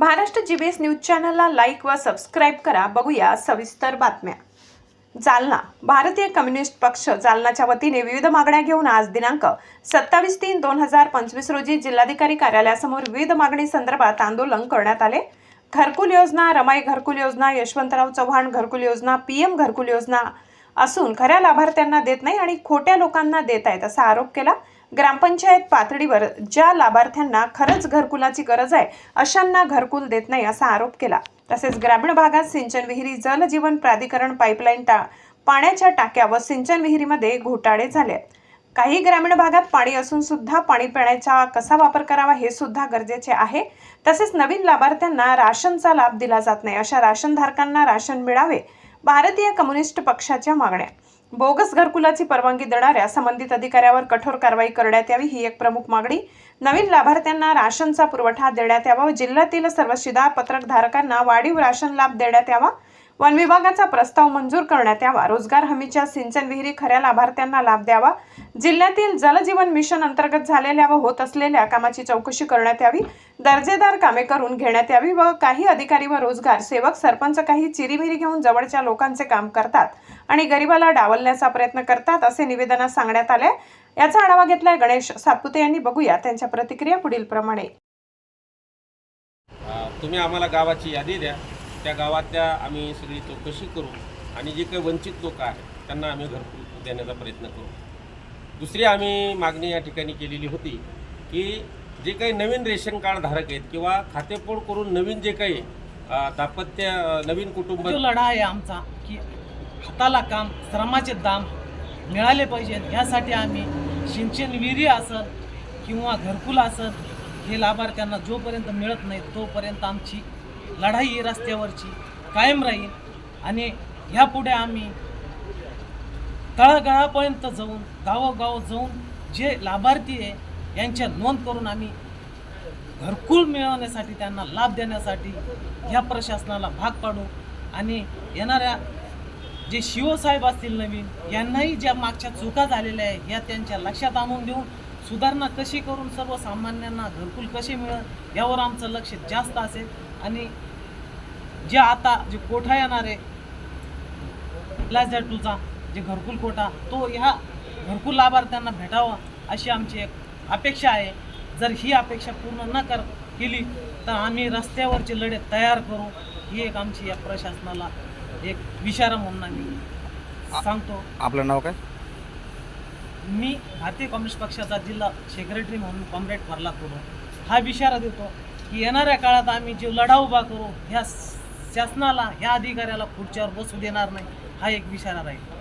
Maharashtra GBS news चॅनलला like व subscribe करा. बघूया सविस्तर बातम्या. जालना. भारतीय कम्युनिस्ट पक्ष जालनाच्या वतीने विविध मागण्या घेऊन आज दिनांक सत्तावीस तीन दोन हजार पंचवीस रोजी जिल्हाधिकारी कार्यालयासमोर विविध मागणी संदर्भात आंदोलन करण्यात आले. घरकुल योजना रमाई घरकुल योजना यशवंतराव चव्हाण घरकुल योजना पीएम घरकुल योजना असून खऱ्या लाभार्थ्यांना देत नाही आणि खोट्या लोकांना देत आहेत असा आरोप केला. ग्रामपंचायत पातळीवर ज्या लाभार्थ्यांना खरंच घरकुलाची गरज आहे अशांना घरकुल देत नाही असा आरोप केला तसेच ग्रामीण भागात सिंचन विहिरी जलजीवन प्राधिकरण पाईपलाईन टा पाण्याच्या टाक्या व सिंचन विहिरीमध्ये घोटाळे झाले आहेत. काही ग्रामीण भागात पाणी असून सुद्धा पाणी पिण्याचा कसा वापर करावा हे सुद्धा गरजेचे आहे तसेच नवीन लाभार्थ्यांना राशनचा लाभ दिला जात नाही अशा राशनधारकांना राशन मिळावे भारतीय कम्युनिस्ट पक्षाच्या मागण्या बोगस घरकुलाची परवानगी देणाऱ्या संबंधित अधिकाऱ्यावर कठोर कारवाई करण्यात यावी ही एक प्रमुख मागणी. नवीन लाभार्थ्यांना राशनचा पुरवठा देण्यात यावा. व जिल्ह्यातील सर्व शिधापत्रक धारकांना वाढीव राशन लाभ देण्यात यावा. वन विभागाचा प्रस्ताव मंजूर करण्यात यावा. रोजगार हमीच्या सिंचन विहिरी खऱ्या लाभार्थ्यांना लाभ द्यावा. जिल्ह्यातील जलजीवन मिशन अंतर्गत झालेल्या व होत असलेल्या कामाची चौकशी करण्यात यावी. दर्जेदार कामे करून घेण्यात यावी व काही अधिकारी व रोजगार सेवक सरपंच काही चिरीमिरी घेऊन जवळच्या लोकांचे काम करतात आणि गरिबाला डावलण्याचा प्रयत्न करतात असे निवेदनात सांगण्यात आले याचा आढावा घेतलाय गणेश सातपुते यांनी. बघूया त्यांच्या प्रतिक्रिया पुढील प्रमाणे तुम्ही आम्हाला गावाची यादी द्या. त्या गावातल्या आम्ही सगळी चौकशी करू आणि जे काही वंचित लोक आहेत त्यांना आम्ही घरकुल देण्याचा प्रयत्न करू. दुसरी आम्ही मागणी या ठिकाणी केलेली होती की जे काही नवीन रेशन कार्ड धारक आहेत किंवा खातेपोड करून नवीन जे काही दापत्य दाम्पत्य नवीन कुटुंब लढा आहे आमचा की हाताला काम श्रमाचे दाम मिळाले पाहिजेत यासाठी आम्ही सिंचन विहिरी असल किंवा घरकुल असल हे लाभार्थ्यांना जोपर्यंत मिळत नाही तोपर्यंत आमची लढाई रस्त्यावरची कायम राहील आणि ह्यापुढे आम्ही तळागाळापर्यंत जाऊन गावोगाव जाऊन जे लाभार्थी आहे यांच्या नोंद करून आम्ही घरकुल मिळवण्यासाठी त्यांना लाभ देण्यासाठी ह्या प्रशासनाला भाग पाडू आणि येणाऱ्या जे शिवसाहेब असतील नवीन यांनाही ज्या मागच्या चुका झालेल्या आहे या त्यांच्या लक्षात आणून देऊन सुधारणा कशी करून सर्वसामान्यांना घरकुल कसे मिळत यावर आमचं लक्ष जास्त असेल. आणि जे आता जे कोठा येणार आहे प्लस टूचा जे घरकुल कोठा तो ह्या घरकुल लाभार्थ्यांना भेटावा अशी आमची एक अपेक्षा आहे. जर ही अपेक्षा पूर्ण न कर केली तर आम्ही रस्त्यावरचे लढे तयार करू. ही एक आमची या प्रशासनाला एक विचारा म्हणून आम्ही सांगतो. आपलं नाव काय? मी भारतीय कम्युनिस्ट पक्षाचा जिल्हा सेक्रेटरी म्हणून कॉम्रेड भरला करू हा इशारा देतो की येणाऱ्या काळात आम्ही जे लढा उभा करू ह्या शासनाला ह्या अधिकाऱ्याला खुर्च्यावर बसू देणार नाही हा एक इशारा राहील.